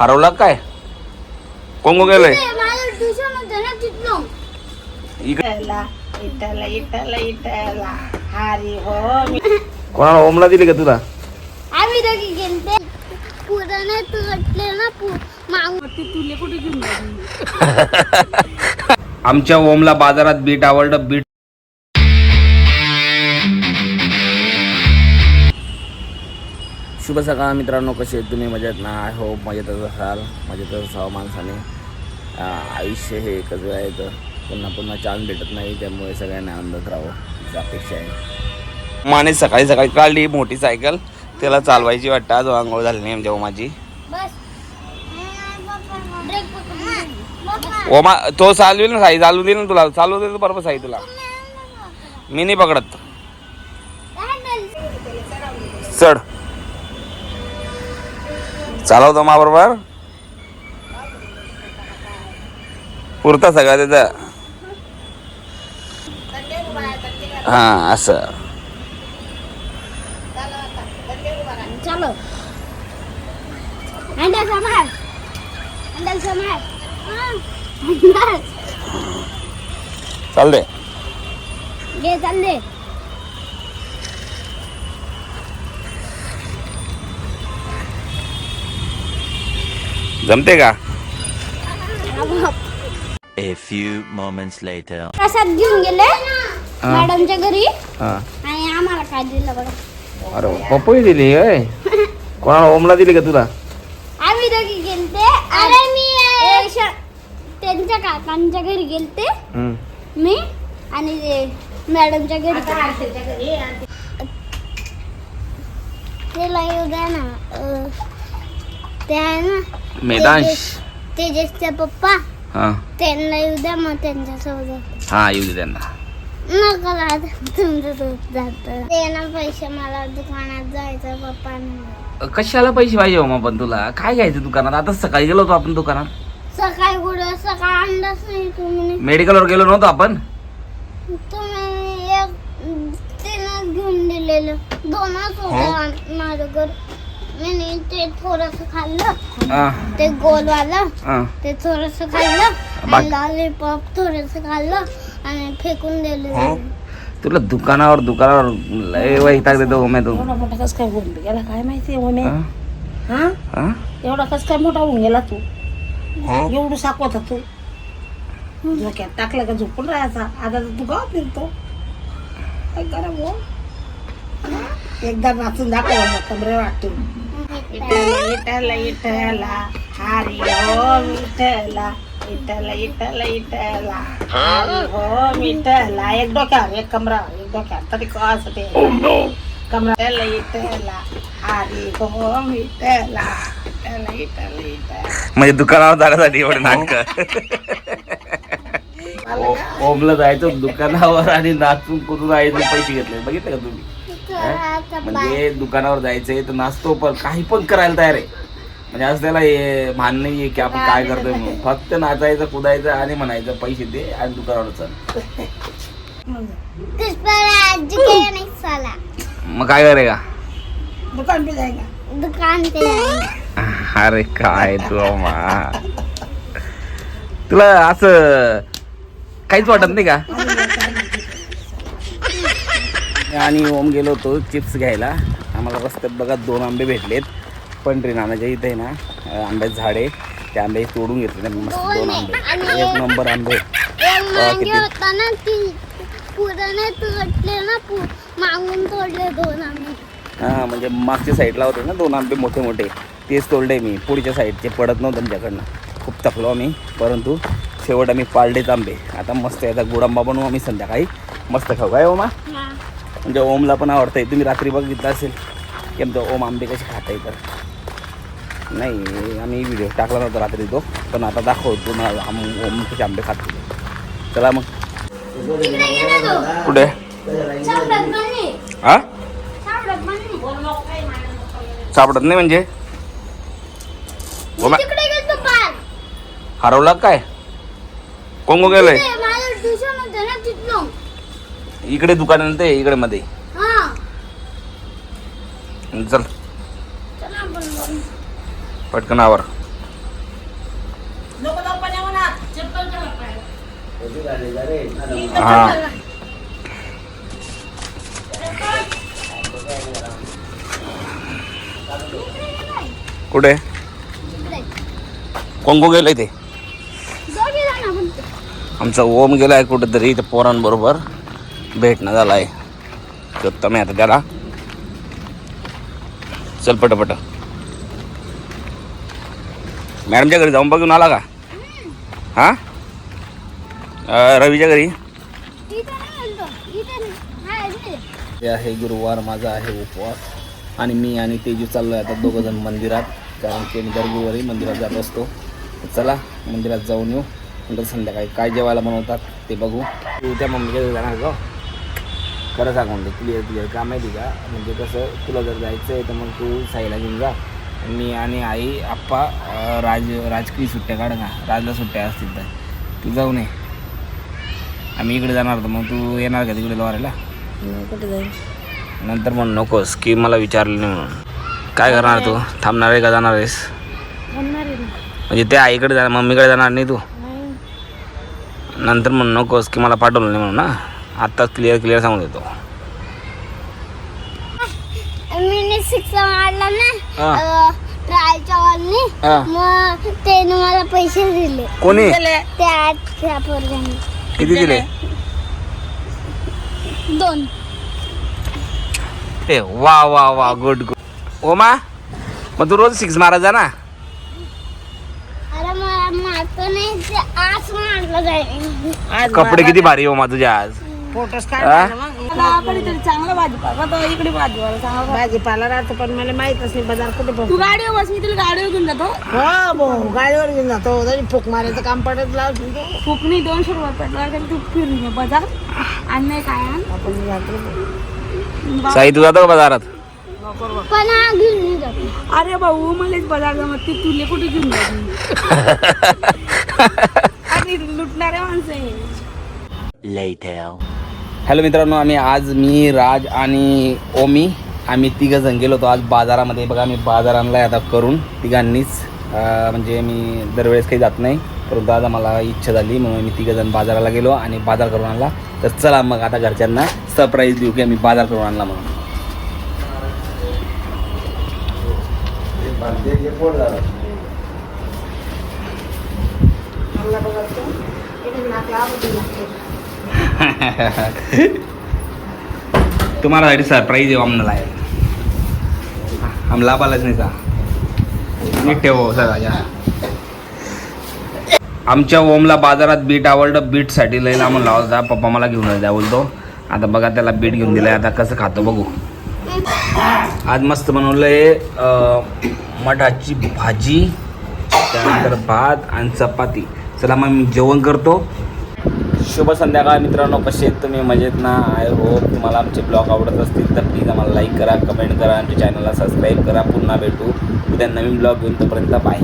हरवला काय? कोण कोण गेलंय? हो कोणाला ओमला दिली का तुला? आम्ही दोघी गेलते. पुराने तुटले ना पु मागून तुले कुठे घेऊन गेली आमच्या ओमला बाजारात बीट आवडलं बीट शुभ सकाळ मित्रांनो कसे आहेत तुम्ही? मजेत ना? आय होप मजेतच असाल. मजेतच असावं माणसाने. आयुष्य हे एकच वेळायचं पुन्हा पुन्हा चान्स भेटत नाही त्यामुळे सगळ्यांना आनंदात राहावं अपेक्षा आहे. माने सकाळी सकाळी काढली मोठी सायकल. त्याला चालवायची वाटतं. आज आंघोळ झाली नाही आमच्या ओमाची. ओमा तो चालवेल ना साई? चालू देईल ना तुला. चालू देईल बरोबर साई तुला. मी नाही पकडत. चढ. चालवतो मा बरोबर? पुरता सगळा त्याचा हा असं. चलो. हँडल सांभाळ. हँडल सांभाळ. हा. हँडल. चाल दे घे चालले जमते का? A few moments later. प्रसाद घेऊन गेले. मॅडमच्या घरी. हा. आणि आम्हाला काय दिलं बघा अरे पपई दिली होय? कोणाला ओमला दिली का तुला? आम्ही दोघी गेलते. अरे मी त्यांच्या काकांच्या घरी गेलते. हम्म. मी आणि ते मॅडमच्या घरी. गेलते. त्याला येऊ द्या अं, ना मेदांश. तेजस- तेजसचे पप्पा. हा. त्यांना येऊ द्या मग त्यांच्यासोबत हा येऊ दे त्यांना. नका तुमच्यासोबत जात. पैसे मला दुकानात जायचं कशाला पैसे पाहिजे ओमा पण तुला? काय घ्यायचं दुकानात? आता सकाळी गेलो होतो आपण दुकानात. सकाळी कुठं? सकाळ अंदाज नाही तुम्ही. मेडिकलवर गेलो नव्हतो आपण. तुम्ही एक तीनच घेऊन दिलेलं. दोनच होते माझ्याकडे. मी ते थोडस खाल्लं. हा, ते गोलवालं हा. ते थोडस खाल्लं. लॉलीपॉप थोडस खाल्लं आणि फेकून दिलं. तुला दुकानावर दुकानावर लय वैताग देतो ओम्या तू. एवढा मोठा कस काय होऊन गेला? काय माहिती ओमे हा? हा? हा? एवढा कस काय मोठा होऊन गेला तू? एवढं साकवत तू. डोक्यात टाकलं का झोपून राहायचा? आता तर तू गाव फिरतो. काय करा एकदा नाचून दाखव कमरे वाटून. इटला इटला इटला हरी हो विठला इटला इटला इटला हरी हो विठला एक डोक्यावर एक कमरा एक डोक्यावर. तरी कसं ते? कमरा इटला इटला हरी हो विठला इटला इटला इटला म्हणजे दुकानावर जाण्यासाठी एवढं नाटक. ओमला जायचं दुकानावर आणि नाचून कुठून यायचं पैसे घेतले. बघितलं का तुम्ही? म्हणजे दुकानावर जायचंय तर नाचतो पण काही पण करायला तयार आहे. म्हणजे आज त्याला हे मान नाहीये की आपण काय करतोय म्हणून. फक्त नाचायचं कुदायचं आणि म्हणायचं पैसे दे आणि दुकानावर चल. आजी के नाही साला मग काय करे का दुकान पे जाएगा दुकान पे जाएंगे. अरे काय तू अम्मा. तुला असं काहीच वाटत नाही का? आणि ओम गेलो होतो चिप्स घ्यायला. आम्हाला रस्त्यात बघा दोन आंबे भेटलेत. पंढरी नानाच्या इथे आहे ना आंब्याचं झाड. आहे त्या आंबे तोडून घेतले ना मस्त दोन आंबे. एक नंबर आंबे. ती हां म्हणजे मागच्या साईडला होते ना दोन आंबे मोठे मोठे. तेच तोडले मी. पुढच्या साईडचे पडत नव्हतं त्यांच्याकडनं खूप थकलो आम्ही. परंतु शेवट आम्ही पाळलेच आंबे. आता मस्त याचा गोडांबा बनवू आम्ही संध्याकाळी. मस्त खाऊ. काय ओमा. म्हणजे ओमला पण आवडतंय. तुम्ही रात्री बघितलं असेल की आमचं ओम आंबे कसे खाता तर. नाही आम्ही व्हिडिओ टाकला नव्हता रात्री तो पण आता दाखवतो तुम्हाला आम ओम कसे आंबे खातो चला मग. कुठे. हा सापडत नाही. म्हणजे? हरवला काय? कोण कोण गेलंय इकडे दुकान आहे इकडे मध्ये. चल. पटकन आवर. हा. कुठे? कोंगो गेलाय ते. आमचा ओम गेलाय कुठेतरी इथे पोरांबरोबर. भेटणं झालाय. शोधतो मी आता त्याला. चल पटपट. मॅडमच्या घरी जाऊन बघून आला का? हा? अं, रवीच्या घरी? इथे नाही म्हणतो. इथे नाही. हा. हे आहे गुरुवार माझा आहे उपवास. आणि मी आणि तेजू चाललो आहे आता दोघं जण मंदिरात. कारण की मी दर गुरुवारी मंदिरात जात असतो. चला मंदिरात जाऊन येऊ. नंतर संध्याकाळी काय जेवायला बनवतात ते बघू. तू त्या मम्मीच्या घरी जाणार का? खरं सांग म्हणजे क्लिअर क्लिअर का माहिती का म्हणजे कसं तुला जर जायचं आहे तर मग तू साईला घेऊन जा. मी आणि आई आप्पा राज राजकीय सुट्ट्या काढ ना. राजला सुट्ट्या असतील तर. तू जाऊ नये आम्ही इकडे जाणार होतो. मग तू येणार का तिकडे लोहारायला कुठे जाईल नंतर म्हणू नकोस की मला विचारलं नाही म्हणून. काय करणार तू? थांबणार आहे का जाणार आहेस. म्हणजे त्या आईकडे जाणार मम्मीकडे जाणार नाही तू. नंतर म्हणू नकोस की मला पाठवलं नाही म्हणून ना आत्ताच क्लिअर क्लिअर सांगून देतो. मी सिक्स मारला ना हा. अं, ट्रायच्या वॉलनी हा. मग त्याने मला पैसे दिले. कोणी? त्या त्या पोरग्याने. किती दिले? दोन. ए वा वा वा गुड गुड ओमा मग तू रोज सिक्स मारायचा ना. अरे मला मारतो नाही ते आज मारलं जाईल. आज कपडे किती भारी ओमा तुझ्या आज. फोटोस हा? मग? मला चांगला भाजीपाला तो इकडे भाजीपाला चांगला भाजीपाला राहतो पण मला माहितच नाही बाजार कुठे तू गाडीवर बस मी तुला गाडीवर घेऊन जातो. हो भाऊ गाडीवर घेऊन जातो. तरी फुक मारायचं काम पडत लावतो तो. फुकणी दोनशे रुपये पेट्रोल तरी तू फिरून ये बाजार. आणि नाही काय आण. आपण जातो. साई तू जातो का बाजारात? पण हा घेऊन नाही जात. अरे भाऊ मलाच बाजार जमत ती तुले कुठे घेऊन जाते आणि लुटणारे माणसं आहे. Later. हॅलो मित्रांनो आम्ही आज मी राज आणि ओमी आम्ही तिघं जण गेलो होतो आज बाजारामध्ये. बघा मी बाजार आणलाय आता करून तिघांनीच. अं, म्हणजे मी दरवेळेस काही जात नाही परंतु आज आम्हाला इच्छा झाली म्हणून मी तिघं जण बाजाराला गेलो आणि बाजार करून आणला. तर चला मग आता घरच्यांना सरप्राईज देऊ की आम्ही बाजार करून आणला म्हणून. तुम्हाला साठी सरप्राईज येऊ आम्हाला आहे. आम्हाला लाभालाच नाही सा नीट ठेव सगळ्या आमच्या ओमला बाजारात बीट आवडलं बीटसाठी लई लांबून लावत होता पप्पा मला घेऊन द्या बोलतो. आता बघा त्याला बीट घेऊन दिलं आता कसं खातो बघू. आज मस्त बनवलंय आहे मठाची भाजी त्यानंतर भात आणि चपाती. चला मग मी जेवण करतो. शुभ संध्याकाळ मित्रांनो कसे आहेत तुम्ही? मजेत ना? आय होप तुम्हाला आमचे ब्लॉग आवडत असतील तर प्लीज आम्हाला लाईक करा कमेंट करा आमच्या चॅनलला सबस्क्राईब करा. पुन्हा भेटू. उद्या नवीन ब्लॉग घेऊन तोपर्यंत बाय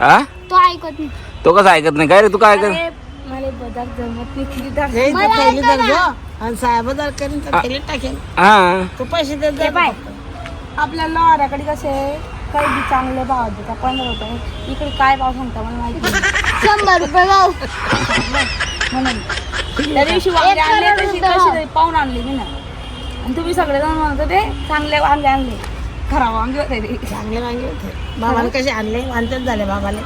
हा तो ऐकत नाही. तो कसं ऐकत नाही? काय रे तू काय ऐकत मला जमत नाही. किती हे मला थैली ऐका तर ना. घ्या आणि साहेब जर करीन तर थैली टाकेल हा. तू पैसे देत ते जा बाय. आपल्याला वाऱ्याकडे कसे आहे, काही बी चांगले भाव देतात पंधरा रुपये इकडे काय भाव सांगता मला माहिती नाही. शंभर रुपये भाऊ म्हणून. त्या दिवशी वांगे आणले तशी भाव. तरी पाहून आणली मी ना. आणि तुम्ही सगळेजण म्हणत होते चांगले वांगे आणले. खराब वांगे होते ते. चांगले वांगे होते. बाबाने कसे आणले? वांतेच झाले बाबाले